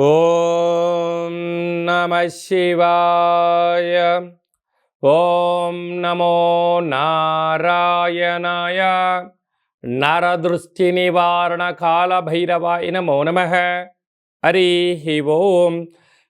ఓం నమ శివాయ. ఓం నమో నారాయణాయ. నరదృష్టి నివారణ కాల నమో నమ. హరి ఓం.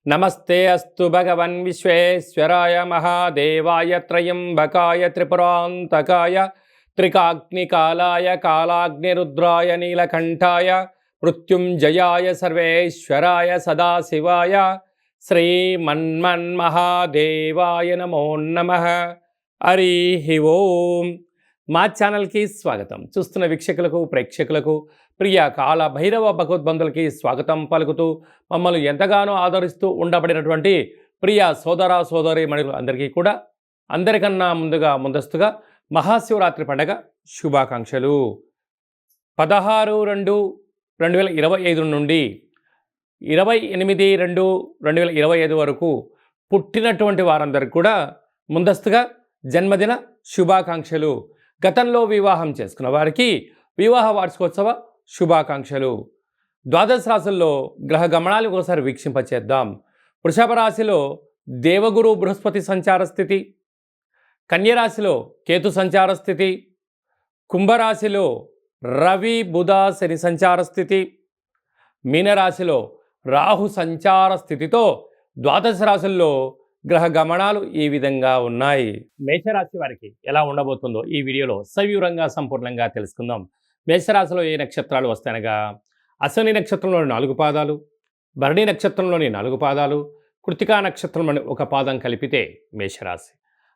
నమస్తే అస్తు భగవన్ విశ్వేశ్వరాయ మహాదేవాయ త్రయంబకాయ త్రిపురాంతకాయ త్రికాగ్నికాలాయ కాలాగ్నిరుద్రాయ నీలకంఠాయ మృత్యుంజయాయ సర్వేశ్వరాయ సదాశివాయ శ్రీమన్మన్మహాదేవాయ నమో నమ. హరి ఓం. మా ఛానల్కి స్వాగతం. చూస్తున్న వీక్షకులకు ప్రేక్షకులకు ప్రియ కాల భైరవ భగవద్బంధులకి స్వాగతం పలుకుతూ మమ్మల్ని ఎంతగానో ఆదరిస్తూ ఉండబడినటువంటి ప్రియ సోదర సోదరి మణులు అందరికీ కూడా అందరికన్నా ముందుగా ముందస్తుగా మహాశివరాత్రి పండగ శుభాకాంక్షలు. పదహారు రెండు రెండు వేల ఇరవై ఐదు నుండి ఇరవై ఎనిమిది రెండు రెండు వేల ఇరవై ఐదు వరకు పుట్టినటువంటి వారందరికీ కూడా ముందస్తుగా జన్మదిన శుభాకాంక్షలు. గతంలో వివాహం చేసుకున్న వారికి వివాహ వార్షికోత్సవ శుభాకాంక్షలు. ద్వాదశ రాశుల్లో గ్రహ గమనాలు ఒకసారి వీక్షింపచేద్దాం. వృషభ రాశిలో దేవగురు బృహస్పతి సంచార స్థితి. కన్యరాశిలో కేతు సంచార స్థితి. కుంభరాశిలో రవి బుధ శని సంచార స్థితి. మీనరాశిలో రాహు సంచార స్థితితో ద్వాదశ రాశుల్లో గ్రహ గమనాలు ఈ విధంగా ఉన్నాయి. మేషరాశి వారికి ఎలా ఉండబోతుందో ఈ వీడియోలో సవివరంగా సంపూర్ణంగా తెలుసుకుందాం. మేషరాశిలో ఏ నక్షత్రాలు వస్తాయనగా అశ్వని నక్షత్రంలోని నాలుగు పాదాలు భరణి నక్షత్రంలోని నాలుగు పాదాలు కృతికా నక్షత్రంలోని ఒక పాదం కలిపితే మేషరాశి.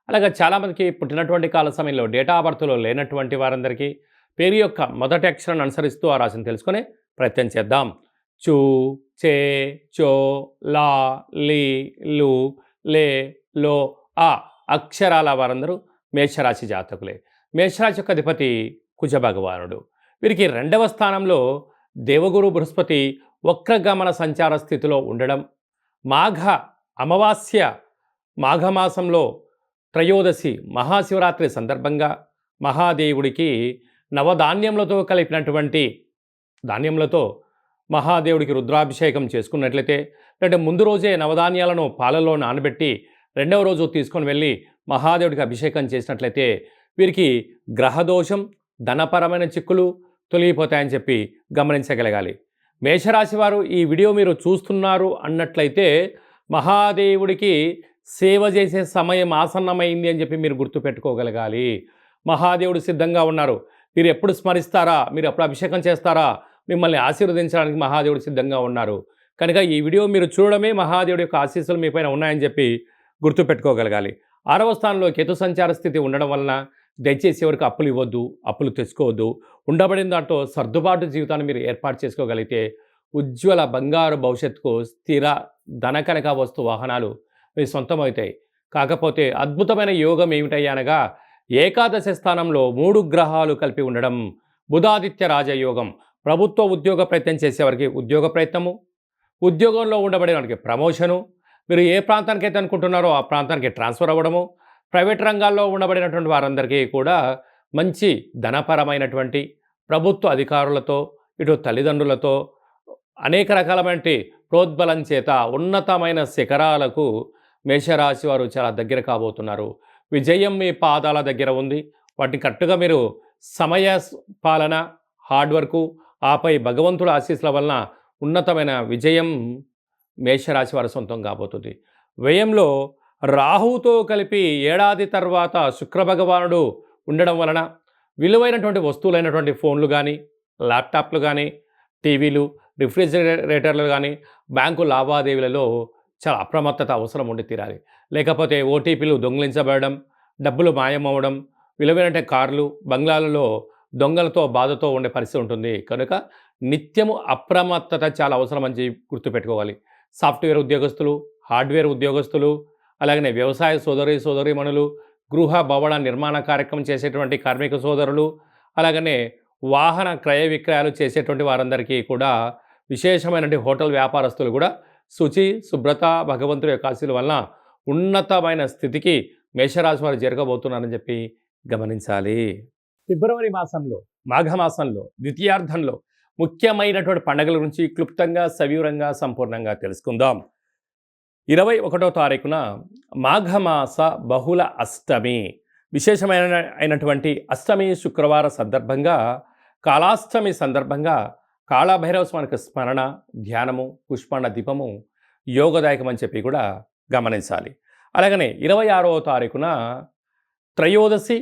అలాగే చాలామందికి పుట్టినటువంటి కాల సమయంలో డేటా ఆఫ్ బర్త్లో లేనటువంటి వారందరికీ పేరు యొక్క మొదటి అక్షరాన్ని అనుసరిస్తూ ఆ రాశిని తెలుసుకొని ప్రయత్నం చేద్దాం. చూ చే చో లా లి లు లే లో ఆ అక్షరాల వారందరూ మేషరాశి జాతకులే. మేషరాశి యొక్క అధిపతి కుజ భగవానుడు వీరికి రెండవ స్థానంలో దేవగురు బృహస్పతి వక్రగమన సంచార స్థితిలో ఉండడం మాఘ అమావాస్య మాఘమాసంలో త్రయోదశి మహాశివరాత్రి సందర్భంగా మహాదేవుడికి నవధాన్యములతో కలిపినటువంటి ధాన్యములతో మహాదేవుడికి రుద్రాభిషేకం చేసుకున్నట్లయితే అంటే ముందు రోజే నవధాన్యాలను పాలలో నానబెట్టి రెండవ రోజు తీసుకొని వెళ్ళి మహాదేవుడికి అభిషేకం చేసినట్లయితే వీరికి గ్రహదోషం ధనపరమైన చిక్కులు తొలగిపోతాయని చెప్పి గమనించగలగాలి. మేషరాశి వారు ఈ వీడియో మీరు చూస్తున్నారు అన్నట్లయితే మహాదేవుడికి సేవ చేసే సమయం ఆసన్నమైంది అని చెప్పి మీరు గుర్తుపెట్టుకోగలగాలి. మహాదేవుడు సిద్ధంగా ఉన్నారు. మీరు ఎప్పుడు స్మరిస్తారా? మీరు ఎప్పుడు అభిషేకం చేస్తారా? మిమ్మల్ని ఆశీర్వదించడానికి మహాదేవుడు సిద్ధంగా ఉన్నారు. కనుక ఈ వీడియో మీరు చూడడమే మహాదేవుడి యొక్క ఆశీస్సులు మీ పైన ఉన్నాయని చెప్పి గుర్తుపెట్టుకోగలగాలి. ఆరవ స్థానంలో కేతు సంచార స్థితి ఉండడం వలన దయచేసి ఎవరికి అప్పులు ఇవ్వద్దు అప్పులు తెచ్చుకోవద్దు. ఉండబడిన దాంట్లో సర్దుబాటు జీవితాన్ని మీరు ఏర్పాటు చేసుకోగలిగితే ఉజ్వల బంగారు భవిష్యత్తుకు స్థిర ధనకనక వస్తు వాహనాలు మీ సొంతమవుతాయి. కాకపోతే అద్భుతమైన యోగం ఏమిటయ్యనగా ఏకాదశ స్థానంలో మూడు గ్రహాలు కలిపి ఉండడం బుధాదిత్య రాజయోగం. ప్రభుత్వ ఉద్యోగ ప్రయత్నం చేసేవారికి ఉద్యోగ ప్రయత్నము. ఉద్యోగంలో ఉండబడే వారికి ప్రమోషను. మీరు ఏ ప్రాంతానికి అయితే అనుకుంటున్నారో ఆ ప్రాంతానికి ట్రాన్స్ఫర్ అవ్వడము. ప్రైవేట్ రంగాల్లో ఉండబడినటువంటి వారందరికీ కూడా మంచి ధనపరమైనటువంటి ప్రభుత్వ అధికారులతో ఇటు తల్లిదండ్రులతో అనేక రకాలమైనటువంటి ప్రోద్బలం చేత ఉన్నతమైన శిఖరాలకు మేషరాశి వారు చాలా దగ్గర కాబోతున్నారు. విజయం మీ పాదాల దగ్గర ఉంది. వాటిని కరెక్ట్గా మీరు సమయ పాలన హార్డ్ వర్కు ఆపై భగవంతుడు ఆశీస్సుల వలన ఉన్నతమైన విజయం మేషరాశి వారి సొంతం కాబోతుంది. వ్యయంలో రాహుతో కలిపి ఏడాది తర్వాత శుక్రభగవానుడు ఉండడం వలన విలువైనటువంటి వస్తువులైనటువంటి ఫోన్లు కానీ ల్యాప్టాప్లు కానీ టీవీలు రిఫ్రిజిరేటర్లు కానీ బ్యాంకు లావాదేవీలలో చాలా అప్రమత్తత అవసరం ఉండి తీరాలి. లేకపోతే ఓటీపీలు దొంగిలించబడడం డబ్బులు మాయమవడం విలువైన కార్లు బంగ్లాలలో దొంగలతో బాధతో ఉండే పరిస్థితి ఉంటుంది. కనుక నిత్యము అప్రమత్తత చాలా అవసరం అని చెప్పి గుర్తుపెట్టుకోవాలి. సాఫ్ట్వేర్ ఉద్యోగస్తులు హార్డ్వేర్ ఉద్యోగస్తులు అలాగనే వ్యవసాయ సోదరి సోదరీమణులు గృహ భవన నిర్మాణ కార్యక్రమం చేసేటువంటి కార్మిక సోదరులు అలాగనే వాహన క్రయ విక్రయాలు చేసేటువంటి వారందరికీ కూడా విశేషమైనటువంటి హోటల్ వ్యాపారస్తులు కూడా శుచి శుభ్రత భగవంతుడి యొక్క ఆశీల వలన ఉన్నతమైన స్థితికి మేషరాశి వారు జరగబోతున్నారని చెప్పి గమనించాలి. ఫిబ్రవరి మాసంలో మాఘమాసంలో ద్వితీయార్థంలో ముఖ్యమైనటువంటి పండుగల గురించి క్లుప్తంగా సవివరంగా సంపూర్ణంగా తెలుసుకుందాం. ఇరవై ఒకటో తారీఖున మాఘమాస బహుళ అష్టమి. విశేషమైన అయినటువంటి అష్టమి శుక్రవార సందర్భంగా కాళాష్టమి సందర్భంగా కాళభైరవ స్వామికి స్మరణ ధ్యానము పుష్పాండ దీపము యోగదాయకం అని చెప్పి కూడా గమనించాలి. అలాగనే ఇరవై ఆరవ తారీఖున త్రయోదశి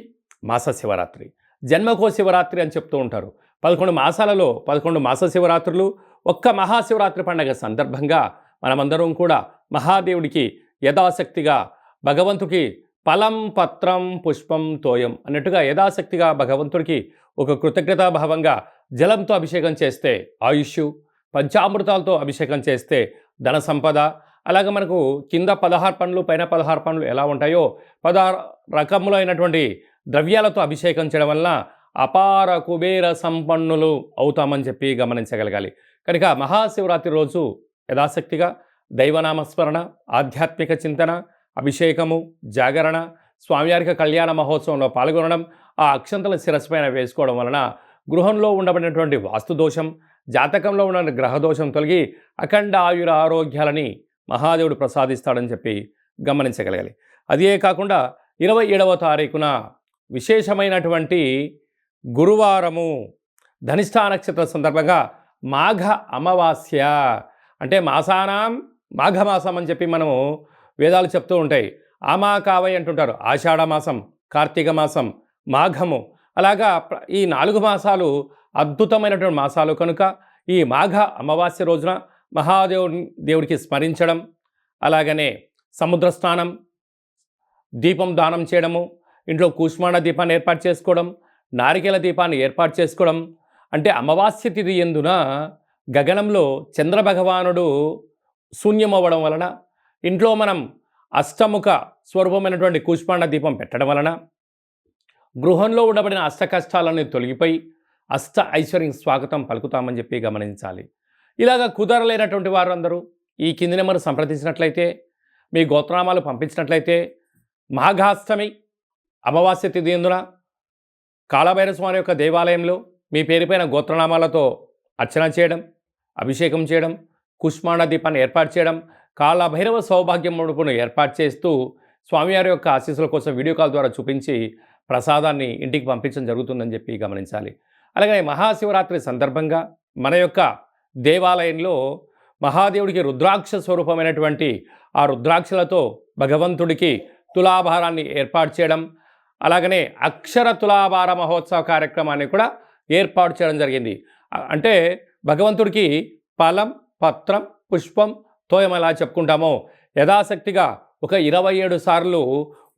మాస శివరాత్రి. జన్మకో శివరాత్రి అని చెప్తూ ఉంటారు. పదకొండు మాసాలలో పదకొండు మాస శివరాత్రులు ఒక్క మహాశివరాత్రి పండగ సందర్భంగా మనమందరం కూడా మహాదేవుడికి యథాశక్తిగా భగవంతుడికి ఫలం పత్రం పుష్పం తోయం అన్నట్టుగా యథాశక్తిగా భగవంతుడికి ఒక కృతజ్ఞతాభావంగా జలంతో అభిషేకం చేస్తే ఆయుష్ పంచామృతాలతో అభిషేకం చేస్తే ధన సంపద అలాగే మనకు కింద పదహారు పండ్లు పైన పదహారు పండ్లు ఎలా ఉంటాయో పదహారు రకములైనటువంటి ద్రవ్యాలతో అభిషేకం చేయడం వల్ల అపార కుబేర సంపన్నులు అవుతామని చెప్పి గమనించగలగాలి. కనుక మహాశివరాత్రి రోజు యథాశక్తిగా దైవనామస్మరణ ఆధ్యాత్మిక చింతన అభిషేకము జాగరణ స్వామివారికి కళ్యాణ మహోత్సవంలో పాల్గొనడం ఆ అక్షంతల శిరస్సుపైన వేసుకోవడం వలన గృహంలో ఉండబడినటువంటి వాస్తు దోషం జాతకంలో ఉన్న గ్రహదోషం తొలగి అఖండ ఆయుర ఆరోగ్యాలని మహాదేవుడు ప్రసాదిస్తాడని చెప్పి గమనించగలగాలి. అదే కాకుండా ఇరవై ఏడవ తారీఖున విశేషమైనటువంటి గురువారము ధనిష్టా నక్షత్ర సందర్భంగా మాఘ అమావాస్య. అంటే మాసానాం మాఘమాసం అని చెప్పి మనము వేదాలు చెప్తూ ఉంటాయి. ఆమా కావై అంటుంటారు. ఆషాఢ మాసం కార్తీక మాసం మాఘము. అలాగా ఈ నాలుగు మాసాలు అద్భుతమైనటువంటి మాసాలు కనుక ఈ మాఘ అమావాస్య రోజున మహాదేవుని దేవుడికి స్మరించడం అలాగనే సముద్ర స్నానం దీపం దానం చేయడము ఇంట్లో కూష్మాండ దీపాన్ని ఏర్పాటు చేసుకోవడం నారికేల దీపాన్ని ఏర్పాటు చేసుకోవడం. అంటే అమావాస్య తిథి ఎందున గగనంలో చంద్రభగవానుడు శూన్యమవ్వడం వలన ఇంట్లో మనం అష్టముఖ స్వరూపమైనటువంటి కూష్మాండ దీపం పెట్టడం వలన గృహంలో ఉండబడిన అష్ట కష్టాలన్నీ తొలగిపోయి అష్ట ఐశ్వర్యం స్వాగతం పలుకుతామని చెప్పి గమనించాలి. ఇలాగ కుదరలేనటువంటి వారు అందరూ ఈ కింది నెంబర్ను సంప్రదించినట్లయితే మీ గోత్రనామాలు పంపించినట్లయితే మాఘాష్టమి అమావాస్య తిథి ఎందున కాళభైరస్వామి యొక్క దేవాలయంలో మీ పేరుపైన గోత్రనామాలతో అర్చన చేయడం అభిషేకం చేయడం కుష్మాండ దీపాన్ని ఏర్పాటు చేయడం కాళభైరవ సౌభాగ్యం ముడుపును ఏర్పాటు చేస్తూ స్వామివారి యొక్క ఆశీస్సుల కోసం వీడియో కాల్ ద్వారా చూపించి ప్రసాదాన్ని ఇంటికి పంపించడం జరుగుతుందని చెప్పి గమనించాలి. అలాగే మహాశివరాత్రి సందర్భంగా మన యొక్క దేవాలయంలో మహాదేవుడికి రుద్రాక్ష స్వరూపమైనటువంటి ఆ రుద్రాక్షలతో భగవంతుడికి తులాభారాన్ని ఏర్పాటు చేయడం అలాగనే అక్షర తులాభార మహోత్సవ కార్యక్రమాన్ని కూడా ఏర్పాటు చేయడం జరిగింది. అంటే భగవంతుడికి ఫలం పత్రం పుష్పం తోయం ఎలా చెప్పుకుంటామో యథాశక్తిగా ఒక ఇరవై ఏడు సార్లు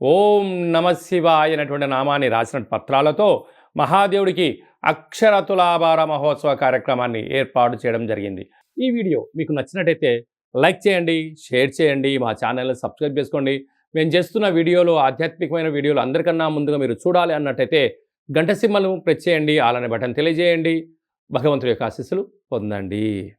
ఓం నమ శివాయ అనేటువంటి నామాన్ని రాసిన పత్రాలతో మహాదేవుడికి అక్షరతులాభార మహోత్సవ కార్యక్రమాన్ని ఏర్పాటు చేయడం జరిగింది. ఈ వీడియో మీకు నచ్చినట్టయితే లైక్ చేయండి షేర్ చేయండి మా ఛానల్ని సబ్స్క్రైబ్ చేసుకోండి. మేము చేస్తున్న వీడియోలు ఆధ్యాత్మికమైన వీడియోలు అందరికన్నా ముందుగా మీరు చూడాలి అన్నట్టయితే గంట సింహలు ప్రెస్ చేయండి అలానే బటన్ తెలియజేయండి. భగవంతుడి యొక్క ఆశీస్సులు పొందండి.